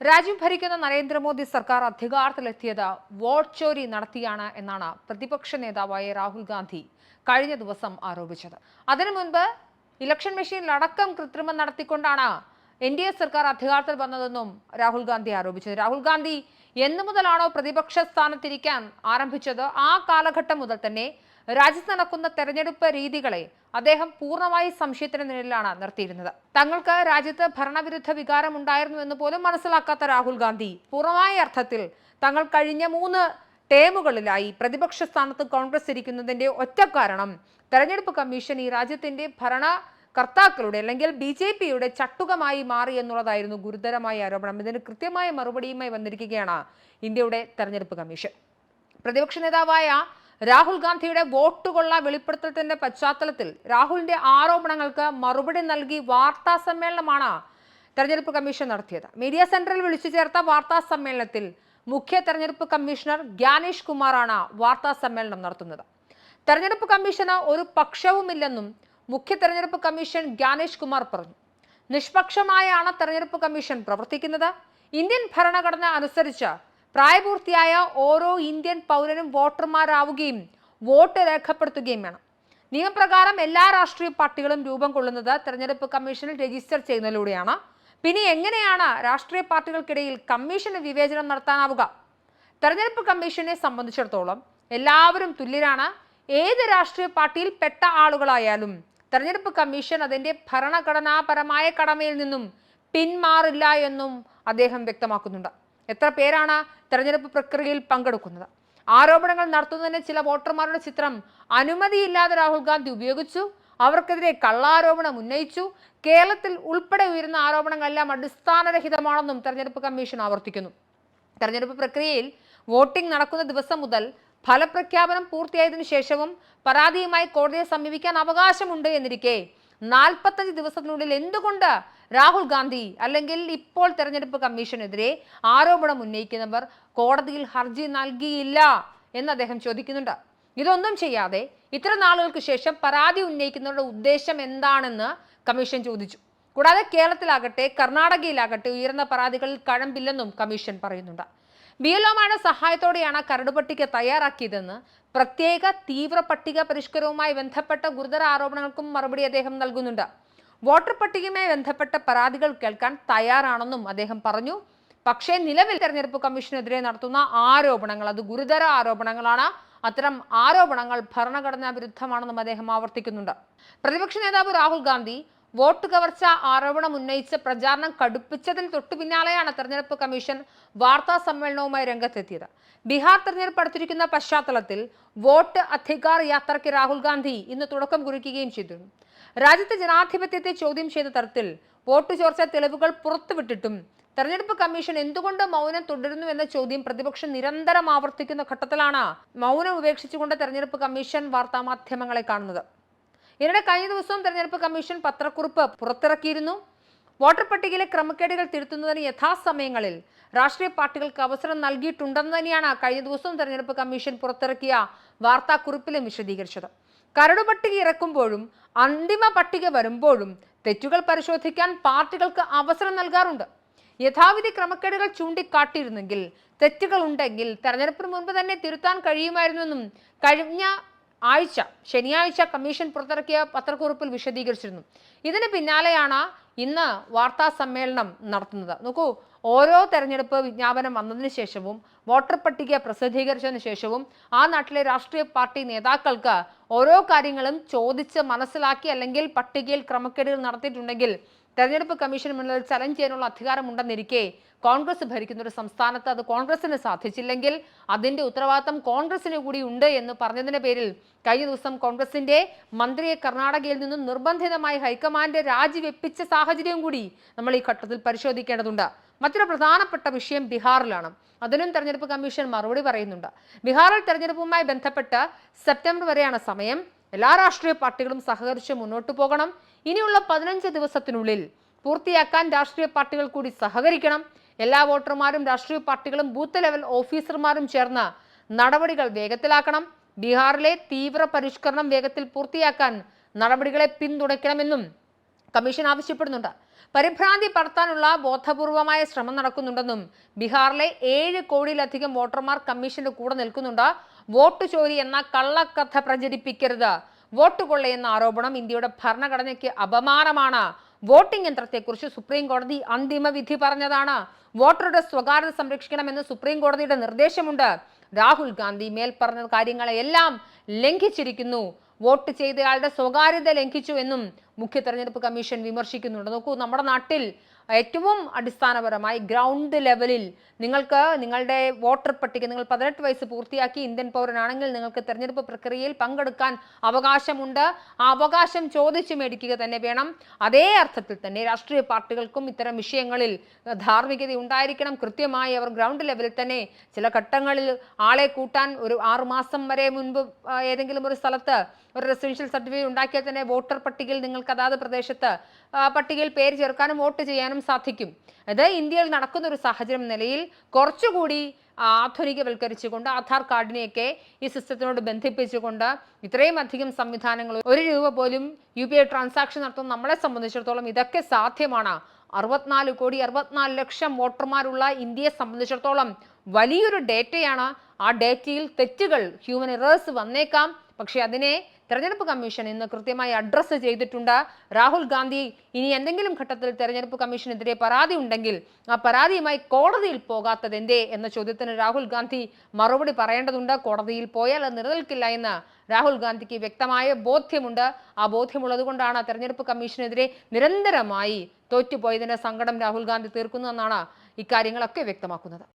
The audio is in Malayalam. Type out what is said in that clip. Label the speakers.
Speaker 1: രാജ്യം ഭരിക്കുന്ന നരേന്ദ്രമോദി സർക്കാർ അധികാരത്തിലെത്തിയത് വോട്ട് ചോരി നടത്തിയാണ് എന്നാണ് പ്രതിപക്ഷ നേതാവായ രാഹുൽ ഗാന്ധി കഴിഞ്ഞ ദിവസം ആരോപിച്ചത്. അതിനു മുൻപ് ഇലക്ഷൻ മെഷീനിലടക്കം കൃത്രിമം നടത്തിക്കൊണ്ടാണ് എൻ ഡി എ സർക്കാർ അധികാരത്തിൽ വന്നതെന്നും രാഹുൽ ഗാന്ധി ആരോപിച്ചത്. രാഹുൽ ഗാന്ധി എന്നു മുതലാണോ പ്രതിപക്ഷ സ്ഥാനത്തിരിക്കാൻ ആരംഭിച്ചത്? ആ കാലഘട്ടം മുതൽ തന്നെ രാജ്യത്ത് നടക്കുന്ന തെരഞ്ഞെടുപ്പ് രീതികളെ അദ്ദേഹം പൂർണമായി സംശയത്തിന് നിഴലിലാണ് നിർത്തിയിരുന്നത്. തങ്ങൾക്ക് രാജ്യത്ത് ഭരണവിരുദ്ധ വികാരം ഉണ്ടായിരുന്നു എന്ന് പോലും മനസ്സിലാക്കാത്ത രാഹുൽ ഗാന്ധി പൂർണമായ അർത്ഥത്തിൽ തങ്ങൾ കഴിഞ്ഞ മൂന്ന് ടേമുകളിലായി പ്രതിപക്ഷ സ്ഥാനത്ത് കോൺഗ്രസ് ഇരിക്കുന്നതിന്റെ ഒറ്റ കാരണം തെരഞ്ഞെടുപ്പ് കമ്മീഷൻ ഈ രാജ്യത്തിന്റെ ഭരണ കർത്താക്കളുടെ അല്ലെങ്കിൽ ബി ജെ പിയുടെ ചട്ടുകമായി മാറി എന്നുള്ളതായിരുന്നു ഗുരുതരമായ ആരോപണം. ഇതിന് കൃത്യമായ മറുപടിയുമായി വന്നിരിക്കുകയാണ് ഇന്ത്യയുടെ തെരഞ്ഞെടുപ്പ് കമ്മീഷൻ. പ്രതിപക്ഷ നേതാവായ രാഹുൽ ഗാന്ധിയുടെ വോട്ടുകൊള്ള വെളിപ്പെടുത്തലിന്റെ പശ്ചാത്തലത്തിൽ രാഹുലിന്റെ ആരോപണങ്ങൾക്ക് മറുപടി നൽകി വാർത്താ സമ്മേളനമാണ് തെരഞ്ഞെടുപ്പ് കമ്മീഷൻ നടത്തിയത്. മീഡിയ സെന്ററിൽ വിളിച്ചു ചേർത്ത വാർത്താ സമ്മേളനത്തിൽ മുഖ്യ തെരഞ്ഞെടുപ്പ് കമ്മീഷണർ ഗ്യാനേഷ് കുമാറാണ് വാർത്താ സമ്മേളനം നടത്തുന്നത്. തെരഞ്ഞെടുപ്പ് കമ്മീഷന് ഒരു പക്ഷവുമില്ലെന്നും മുഖ്യ തെരഞ്ഞെടുപ്പ് കമ്മീഷൻ ഗ്യാനേഷ് കുമാർ പറഞ്ഞു. നിഷ്പക്ഷമായാണ് തെരഞ്ഞെടുപ്പ് കമ്മീഷൻ പ്രവർത്തിക്കുന്നത്. ഇന്ത്യൻ ഭരണഘടന അനുസരിച്ച് പ്രായപൂർത്തിയായ ഓരോ ഇന്ത്യൻ പൗരനും വോട്ടർമാരാവുകയും വോട്ട് രേഖപ്പെടുത്തുകയും വേണം. നിയമപ്രകാരം എല്ലാ രാഷ്ട്രീയ പാർട്ടികളും രൂപം കൊള്ളുന്നത് തെരഞ്ഞെടുപ്പ് കമ്മീഷനിൽ രജിസ്റ്റർ ചെയ്യുന്നതിലൂടെയാണ്. പിന്നെ എങ്ങനെയാണ് രാഷ്ട്രീയ പാർട്ടികൾക്കിടയിൽ കമ്മീഷന് വിവേചനം നടത്താനാവുക? തെരഞ്ഞെടുപ്പ് കമ്മീഷനെ സംബന്ധിച്ചിടത്തോളം എല്ലാവരും തുല്യരാണ്. ഏത് രാഷ്ട്രീയ പാർട്ടിയിൽ പെട്ട ആളുകളായാലും തെരഞ്ഞെടുപ്പ് കമ്മീഷൻ അതിന്റെ ഭരണഘടനാപരമായ കടമയിൽ നിന്നും പിന്മാറില്ല എന്നും അദ്ദേഹം വ്യക്തമാക്കുന്നുണ്ട്. എത്ര പേരാണ് തെരഞ്ഞെടുപ്പ് പ്രക്രിയയിൽ പങ്കെടുക്കുന്നത്? ആരോപണങ്ങൾ നടത്തുന്നതിന് ചില വോട്ടർമാരുടെ ചിത്രം അനുമതിയില്ലാതെ രാഹുൽ ഗാന്ധി ഉപയോഗിച്ചു അവർക്കെതിരെ കള്ളാരോപണം ഉന്നയിച്ചു കേരളത്തിൽ ഉൾപ്പെടെ ഉയരുന്ന ആരോപണങ്ങളെല്ലാം അടിസ്ഥാനരഹിതമാണെന്നും തെരഞ്ഞെടുപ്പ് കമ്മീഷൻ ആവർത്തിക്കുന്നു. തെരഞ്ഞെടുപ്പ് പ്രക്രിയയിൽ വോട്ടിംഗ് നടക്കുന്ന ദിവസം മുതൽ ഫലപ്രഖ്യാപനം പൂർത്തിയായതിനു ശേഷവും പരാതിയുമായി കോടതിയെ സമീപിക്കാൻ അവകാശമുണ്ട് എന്നിരിക്കെ നാൽപ്പത്തഞ്ച് ദിവസത്തിനുള്ളിൽ എന്തുകൊണ്ട് രാഹുൽ ഗാന്ധി അല്ലെങ്കിൽ ഇപ്പോൾ തെരഞ്ഞെടുപ്പ് കമ്മീഷനെതിരെ ആരോപണം ഉന്നയിക്കുന്നവർ കോടതിയിൽ ഹർജി നൽകിയില്ല എന്ന് അദ്ദേഹം ചോദിക്കുന്നുണ്ട്. ഇതൊന്നും ചെയ്യാതെ ഇത്ര നാളുകൾക്ക് ശേഷം പരാതി ഉന്നയിക്കുന്നവരുടെ ഉദ്ദേശം എന്താണെന്ന് കമ്മീഷൻ ചോദിച്ചു. കൂടാതെ കേരളത്തിലാകട്ടെ കർണാടകയിലാകട്ടെ ഉയർന്ന പരാതികളിൽ കഴമ്പില്ലെന്നും കമ്മീഷൻ പറയുന്നുണ്ട്. ബി എൽ ഒമാരുടെ സഹായത്തോടെയാണ് കരട് പട്ടിക തയ്യാറാക്കിയതെന്ന് പ്രത്യേക തീവ്ര പട്ടിക പരിഷ്കരവുമായി ബന്ധപ്പെട്ട ഗുരുതര ആരോപണങ്ങൾക്കും മറുപടി അദ്ദേഹം നൽകുന്നുണ്ട്. വോട്ടർ പട്ടികയുമായി ബന്ധപ്പെട്ട പരാതികൾ കേൾക്കാൻ തയ്യാറാണെന്നും അദ്ദേഹം പറഞ്ഞു. പക്ഷേ നിലവിൽ തെരഞ്ഞെടുപ്പ് കമ്മീഷനെതിരെ നടത്തുന്ന ആരോപണങ്ങൾ അത് ഗുരുതര ആരോപണങ്ങളാണ്. അത്തരം ആരോപണങ്ങൾ ഭരണഘടനാ വിരുദ്ധമാണെന്നും അദ്ദേഹം ആവർത്തിക്കുന്നുണ്ട്. പ്രതിപക്ഷ നേതാവ് രാഹുൽ ഗാന്ധി വോട്ട് കവർച്ച ആരോപണം ഉന്നയിച്ച് പ്രചാരണം കടുപ്പിച്ചതിന് തൊട്ടു പിന്നാലെയാണ് തെരഞ്ഞെടുപ്പ് കമ്മീഷൻ വാർത്താ സമ്മേളനവുമായി രംഗത്തെത്തിയത്. ബീഹാർ തെരഞ്ഞെടുപ്പ് അടുത്തിരിക്കുന്ന പശ്ചാത്തലത്തിൽ വോട്ട് അധികാർ യാത്രയ്ക്ക് രാഹുൽ ഗാന്ധി ഇന്ന് തുടക്കം കുറിക്കുകയും ചെയ്തു. രാജ്യത്തെ ജനാധിപത്യത്തെ ചോദ്യം ചെയ്ത തരത്തിൽ വോട്ട് ചോർച്ച തെളിവുകൾ പുറത്തുവിട്ടിട്ടും തെരഞ്ഞെടുപ്പ് കമ്മീഷൻ എന്തുകൊണ്ട് മൗനം തുടരുന്നു എന്ന ചോദ്യം പ്രതിപക്ഷം നിരന്തരം ആവർത്തിക്കുന്ന ഘട്ടത്തിലാണ് മൗനം ഉപേക്ഷിച്ചുകൊണ്ട് തെരഞ്ഞെടുപ്പ് കമ്മീഷൻ വാർത്താ മാധ്യമങ്ങളെ കാണുന്നത്. ഇതിനിടെ കഴിഞ്ഞ ദിവസവും തെരഞ്ഞെടുപ്പ് കമ്മീഷൻ പത്രക്കുറിപ്പ് പുറത്തിറക്കിയിരുന്നു. വോട്ടർ പട്ടികയിലെ ക്രമക്കേടുകൾ തിരുത്തുന്നതിന് യഥാസമയങ്ങളിൽ രാഷ്ട്രീയ പാർട്ടികൾക്ക് അവസരം നൽകിയിട്ടുണ്ടെന്ന് തന്നെയാണ് കഴിഞ്ഞ ദിവസവും തെരഞ്ഞെടുപ്പ് കമ്മീഷൻ പുറത്തിറക്കിയ വാർത്താക്കുറിപ്പിലും വിശദീകരിച്ചത്. കരട് പട്ടിക ഇറക്കുമ്പോഴും അന്തിമ പട്ടിക വരുമ്പോഴും തെറ്റുകൾ പരിശോധിക്കാൻ പാർട്ടികൾക്ക് അവസരം നൽകാറുണ്ട്. യഥാവിധി ക്രമക്കേടുകൾ ചൂണ്ടിക്കാട്ടിയിരുന്നെങ്കിൽ തെറ്റുകൾ ഉണ്ടെങ്കിൽ തെരഞ്ഞെടുപ്പിന് മുൻപ് തന്നെ തിരുത്താൻ കഴിയുമായിരുന്നെന്നും കഴിഞ്ഞ ആഴ്ച ശനിയാഴ്ച കമ്മീഷൻ പുറത്തിറക്കിയ പത്രക്കുറിപ്പിൽ വിശദീകരിച്ചിരുന്നു. ഇതിന് പിന്നാലെയാണ് ഇന്ന് വാർത്താ സമ്മേളനം നടത്തുന്നത്. നോക്കൂ ഓരോ തെരഞ്ഞെടുപ്പ് വിജ്ഞാപനം വന്നതിന് ശേഷവും വോട്ടർ പട്ടിക പ്രസിദ്ധീകരിച്ചതിന് ശേഷവും ആ നാട്ടിലെ രാഷ്ട്രീയ പാർട്ടി നേതാക്കൾക്ക് ഓരോ കാര്യങ്ങളും ചോദിച്ച് മനസ്സിലാക്കി അല്ലെങ്കിൽ പട്ടികയിൽ ക്രമക്കേടുകൾ നടത്തിയിട്ടുണ്ടെങ്കിൽ തെരഞ്ഞെടുപ്പ് കമ്മീഷന് മുന്നിൽ ചലഞ്ച് ചെയ്യാനുള്ള അധികാരമുണ്ടെന്നിരിക്കെ കോൺഗ്രസ് ഭരിക്കുന്ന ഒരു സംസ്ഥാനത്ത് അത് കോൺഗ്രസിന് സാധിച്ചില്ലെങ്കിൽ അതിന്റെ ഉത്തരവാദിത്തം കോൺഗ്രസിന് കൂടി ഉണ്ട് എന്ന് പറഞ്ഞതിന്റെ പേരിൽ കഴിഞ്ഞ ദിവസം കോൺഗ്രസിന്റെ മന്ത്രിയെ കർണാടകയിൽ നിന്നും നിർബന്ധിതമായി ഹൈക്കമാൻഡ് രാജിവെപ്പിച്ച സാഹചര്യം കൂടി നമ്മൾ ഈ ഘട്ടത്തിൽ പരിശോധിക്കേണ്ടതുണ്ട്. മറ്റൊരു പ്രധാനപ്പെട്ട വിഷയം ബീഹാറിലാണ്. അതിനും തെരഞ്ഞെടുപ്പ് കമ്മീഷൻ മറുപടി പറയുന്നുണ്ട്. ബീഹാറിൽ തെരഞ്ഞെടുപ്പുമായി ബന്ധപ്പെട്ട് സെപ്റ്റംബർ വരെയാണ് സമയം. എല്ലാ രാഷ്ട്രീയ പാർട്ടികളും സഹകരിച്ച് മുന്നോട്ട് പോകണം. ഇനിയുള്ള പതിനഞ്ച് ദിവസത്തിനുള്ളിൽ പൂർത്തിയാക്കാൻ രാഷ്ട്രീയ പാർട്ടികൾ കൂടി സഹകരിക്കണം. എല്ലാ വോട്ടർമാരും രാഷ്ട്രീയ പാർട്ടികളും ബൂത്ത് ലെവൽ ഓഫീസർമാരും ചേർന്ന് നടപടികൾ വേഗത്തിലാക്കണം. ബീഹാറിലെ തീവ്ര പരിഷ്കരണം വേഗത്തിൽ പൂർത്തിയാക്കാൻ നടപടികളെ പിന്തുണയ്ക്കണമെന്നും കമ്മീഷൻ ആവശ്യപ്പെടുന്നുണ്ട്. പരിഭ്രാന്തി പടർത്താനുള്ള ബോധപൂർവമായ ശ്രമം നടക്കുന്നുണ്ടെന്നും ബീഹാറിലെ ഏഴ് കോടിയിലധികം വോട്ടർമാർ കമ്മീഷന്റെ കൂടെ നിൽക്കുന്നുണ്ട്. വോട്ട് ചോരി എന്ന കള്ളക്കഥ പ്രചരിപ്പിക്കരുത്. വോട്ട് കൊള്ളയെന്ന ആരോപണം ഇന്ത്യയുടെ ഭരണഘടനയ്ക്ക് അപമാനമാണ്. വോട്ടിംഗ് യന്ത്രത്തെക്കുറിച്ച് സുപ്രീം കോടതി അന്തിമ വിധി പറഞ്ഞതാണ്. വോട്ടറുടെ സ്വകാര്യത സംരക്ഷിക്കണമെന്ന് സുപ്രീം കോടതിയുടെ നിർദ്ദേശമുണ്ട്. രാഹുൽ ഗാന്ധി മേൽ പറഞ്ഞ കാര്യങ്ങളെല്ലാം ലംഘിച്ചിരിക്കുന്നു. വോട്ട് ചെയ്തയാളുടെ സ്വകാര്യത ലംഘിച്ചു എന്നും മുഖ്യ തെരഞ്ഞെടുപ്പ് കമ്മീഷൻ വിമർശിക്കുന്നുണ്ട്. നോക്കൂ നമ്മുടെ നാട്ടിൽ ഏറ്റവും അടിസ്ഥാനപരമായി ഗ്രൗണ്ട് ലെവലിൽ നിങ്ങൾക്ക് നിങ്ങളുടെ വോട്ടർ പട്ടിക നിങ്ങൾ പതിനെട്ട് വയസ്സ് പൂർത്തിയാക്കി ഇന്ത്യൻ പൗരനാണെങ്കിൽ നിങ്ങൾക്ക് തെരഞ്ഞെടുപ്പ് പ്രക്രിയയിൽ പങ്കെടുക്കാൻ അവകാശമുണ്ട്. ആ അവകാശം ചോദിച്ചു മേടിക്കുക തന്നെ വേണം. അതേ അർത്ഥത്തിൽ തന്നെ രാഷ്ട്രീയ പാർട്ടികൾക്കും ഇത്തരം വിഷയങ്ങളിൽ ധാർമ്മികത ഉണ്ടായിരിക്കണം. കൃത്യമായി അവർ ഗ്രൗണ്ട് ലെവലിൽ തന്നെ ചില ഘട്ടങ്ങളിൽ ആളെ കൂട്ടാൻ ഒരു ആറുമാസം വരെ മുൻപ് ഏതെങ്കിലും ഒരു സ്ഥലത്ത് ഒരു റെസിഡൻഷ്യൽ സർട്ടിഫിക്കറ്റ് ഉണ്ടാക്കിയാൽ തന്നെ വോട്ടർ പട്ടികയിൽ നിങ്ങൾക്ക് അതാത് പ്രദേശത്ത് പട്ടികയിൽ പേര് ചേർക്കാനും വോട്ട് ചെയ്യാനും സാധിക്കും. അത് ഇന്ത്യയിൽ നടക്കുന്ന ഒരു സാഹചര്യം നിലയിൽ കുറച്ചുകൂടി ആധുനികവൽക്കരിച്ചുകൊണ്ട് ആധാർ കാർഡിനെയൊക്കെ ഈ സിസ്റ്റത്തിനോട് ബന്ധിപ്പിച്ചുകൊണ്ട് ഇത്രയും അധികം സംവിധാനങ്ങൾ ഒരു രൂപ പോലും യു പി ഐ ട്രാൻസാക്ഷൻ നടത്തുന്ന നമ്മളെ സംബന്ധിച്ചിടത്തോളം ഇതൊക്കെ സാധ്യമാണ്. അറുപത്തിനാല് കോടി അറുപത്തിനാല് ലക്ഷം വോട്ടർമാരുള്ള ഇന്ത്യയെ സംബന്ധിച്ചിടത്തോളം വലിയൊരു ഡേറ്റയാണ് ആ ഡേറ്റയിൽ തെറ്റുകൾ ഹ്യൂമൻ എറേഴ്സ് വന്നേക്കാം. പക്ഷേ അതിനെ തെരഞ്ഞെടുപ്പ് കമ്മീഷൻ ഇന്ന് കൃത്യമായി അഡ്രസ്സ് ചെയ്തിട്ടുണ്ട്. രാഹുൽ ഗാന്ധി ഇനി എന്തെങ്കിലും ഘട്ടത്തിൽ തെരഞ്ഞെടുപ്പ് കമ്മീഷനെതിരെ പരാതി ഉണ്ടെങ്കിൽ ആ പരാതിയുമായി കോടതിയിൽ പോകാത്തത് എന്തേ എന്ന ചോദ്യത്തിന് രാഹുൽ ഗാന്ധി മറുപടി പറയേണ്ടതുണ്ട്. കോടതിയിൽ പോയാൽ അത് നിലനിൽക്കില്ല എന്ന് രാഹുൽ ഗാന്ധിക്ക് വ്യക്തമായ ബോധ്യമുണ്ട്. ആ ബോധ്യമുള്ളത് കൊണ്ടാണ് തെരഞ്ഞെടുപ്പ് കമ്മീഷനെതിരെ നിരന്തരമായി തോറ്റുപോയതിന്റെ സങ്കടം രാഹുൽ ഗാന്ധി തീർക്കുന്നതെന്നാണ് ഇക്കാര്യങ്ങളൊക്കെ വ്യക്തമാക്കുന്നത്.